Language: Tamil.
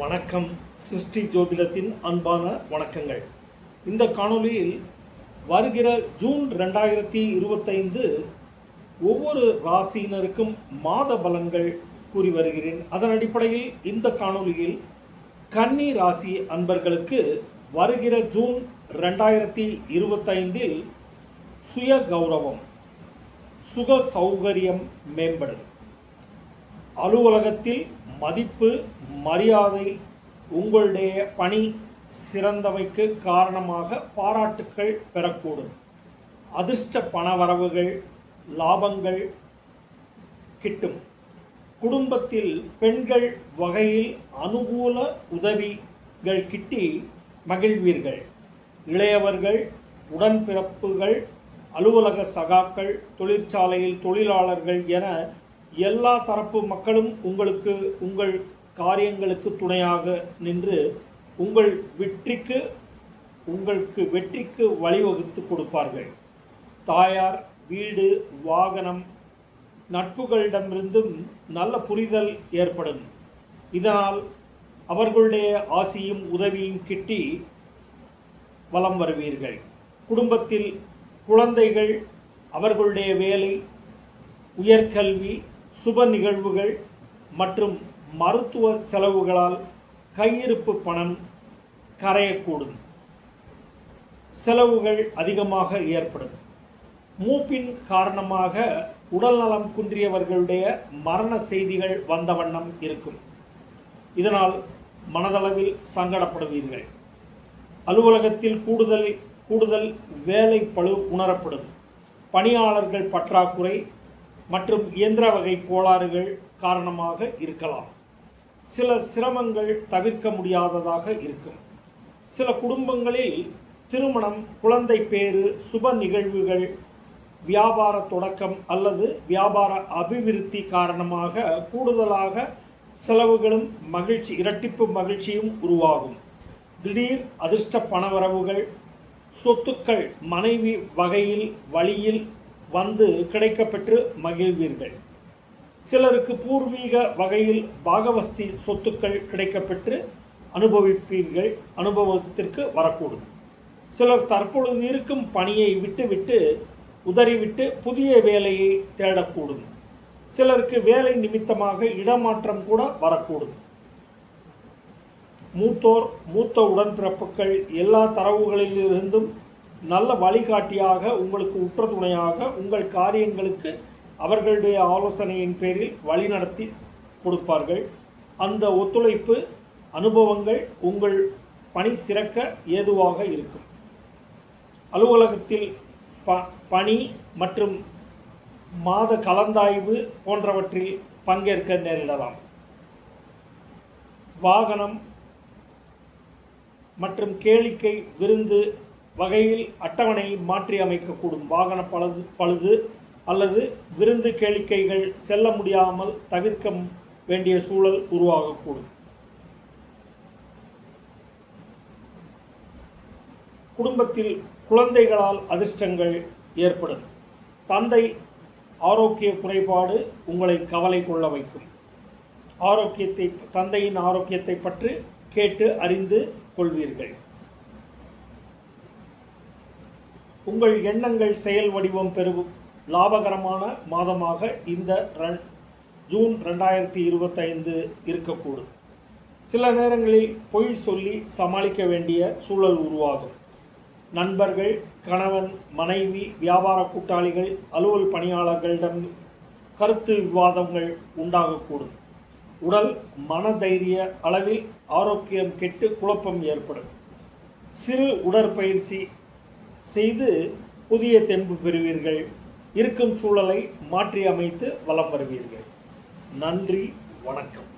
வணக்கம். சிருஷ்டி ஜோதிடத்தின் அன்பான வணக்கங்கள். இந்த காணொளியில் வருகிற ஜூன் ரெண்டாயிரத்தி இருபத்தைந்து ஒவ்வொரு ராசியினருக்கும் மாத பலன்கள் கூறி வருகிறேன். அதன் அடிப்படையில் இந்த காணொளியில் கன்னி ராசி அன்பர்களுக்கு வருகிற ஜூன் ரெண்டாயிரத்தி இருபத்தைந்தில் சுய கௌரவம் சுக சௌகரியம் மேம்படும் அலுவலகத்தில் மதிப்பு மரியாதை உங்களுடைய பணி சிறந்தமைக்கு காரணமாக பாராட்டுக்கள் பெறக்கூடும். அதிர்ஷ்ட பணவரவுகள் லாபங்கள் கிட்டும். குடும்பத்தில் பெண்கள் வகையில் அனுகூல உதவிகள் கிட்டி மகிழ்வீர்கள். இளையவர்கள் உடன்பிறப்புகள் அலுவலக சகாக்கள் தொழிற்சாலையில் தொழிலாளர்கள் என எல்லா தரப்பு மக்களும் உங்களுக்கு உங்கள் காரியங்களுக்கு துணையாக நின்று உங்கள் வெற்றிக்கு உங்களுக்கு வெற்றிக்கு வழிவகுத்து கொடுப்பார்கள். தாயார் வீடு வாகனம் நட்புகளிடமிருந்தும் நல்ல புரிதல் ஏற்படும். இதனால் அவர்களுடைய ஆசியும் உதவியும் கிட்டி வலம் வருவீர்கள். குடும்பத்தில் குழந்தைகள் அவர்களுடைய வேலை உயர்கல்வி சுப நிகழ்வுகள் மற்றும் மருத்துவ செலவுகளால் கையிருப்பு பணம் கரையக்கூடும். செலவுகள் அதிகமாக ஏற்படும். மூப்பின் காரணமாக உடல்நலம் குன்றியவர்களுடைய மரண செய்திகள் வந்த வண்ணம் இருக்கும். இதனால் மனதளவில் சங்கடப்படுவீர்கள். அலுவலகத்தில் கூடுதல் கூடுதல் வேலை பழு உணரப்படும். பணியாளர்கள் பற்றாக்குறை மற்றும் இயந்திர வகை கோளாறுகள் காரணமாக இருக்கலாம். சில சிரமங்கள் தவிர்க்க முடியாததாக இருக்கும். சில குடும்பங்களில் திருமணம் குழந்தை பேறு சுப நிகழ்வுகள் வியாபார தொடக்கம் அல்லது வியாபார அபிவிருத்தி காரணமாக கூடுதலாக செலவுகளும் மகிழ்ச்சி இரட்டிப்பு மகிழ்ச்சியும் உருவாகும். திடீர் அதிர்ஷ்ட பணவரவுகள் சொத்துக்கள் மனைவி வகையில் வழியில் வந்து கிடைக்கப்பெற்று மகிழ்வீர்கள். சிலருக்கு பூர்வீக வகையில் பாகவஸ்தி சொத்துக்கள் கிடைக்கப்பெற்று அனுபவிப்பீர்கள் அனுபவத்திற்கு வரக்கூடும். சிலர் தற்பொழுது இருக்கும் பணியை விட்டுவிட்டு உதறிவிட்டு புதிய வேலையை தேடக்கூடும். சிலருக்கு வேலை நிமித்தமாக இடமாற்றம் கூட வரக்கூடும். மூத்தோர் மூத்த உடன்பிறப்புகள் எல்லா தரவுகளிலிருந்தும் நல்ல வழிகாட்டியாக உங்களுக்கு உற்ற துணையாக உங்கள் காரியங்களுக்கு அவர்களுடைய ஆலோசனையின் பேரில் வழிநடத்தி கொடுப்பார்கள். அந்த ஒத்துழைப்பு அனுபவங்கள் உங்கள் பணி சிறக்க ஏதுவாக இருக்கும். அலுவலகத்தில் ப பணி மற்றும் மாத கலந்தாய்வு போன்றவற்றில் பங்கேற்க நேரிடலாம். வாகனம் மற்றும் கேளிக்கை விருந்து வகையில் அட்டவணையை மாற்றி அமைக்கக்கூடும். வாகன பழுது பழுது அல்லது விருந்து கேளிக்கைகள் செல்ல முடியாமல் தவிர்க்க வேண்டிய சூழல் உருவாகக்கூடும். குடும்பத்தில் குழந்தைகளால் அதிர்ஷ்டங்கள் ஏற்படும். தந்தை ஆரோக்கிய குறைபாடு உங்களை கவலை கொள்ள வைக்கும். ஆரோக்கியத்தை தந்தையின் ஆரோக்கியத்தை பற்றி கேட்டு அறிந்து கொள்வீர்கள். உங்கள் எண்ணங்கள் செயல் வடிவம் பெறும் லாபகரமான மாதமாக இந்த ரன் ஜூன் ரெண்டாயிரத்தி இருபத்தைந்து இருக்கக்கூடும். சில நேரங்களில் பொய் சொல்லி சமாளிக்க வேண்டிய சூழல் உருவாகும். நண்பர்கள் கணவன் மனைவி வியாபார கூட்டாளிகள் அலுவல் பணியாளர்களிடம் கருத்து விவாதங்கள் உண்டாகக்கூடும். உடல் மனதைரிய அளவில் ஆரோக்கியம் கெட்டு குழப்பம் ஏற்படும். சிறு உடற்பயிற்சி செய்து புதிய தென்பு பெறுவீர்கள். இருக்கும் சூழலை மாற்றி அமைத்து வலம் வருவீர்கள். நன்றி வணக்கம்.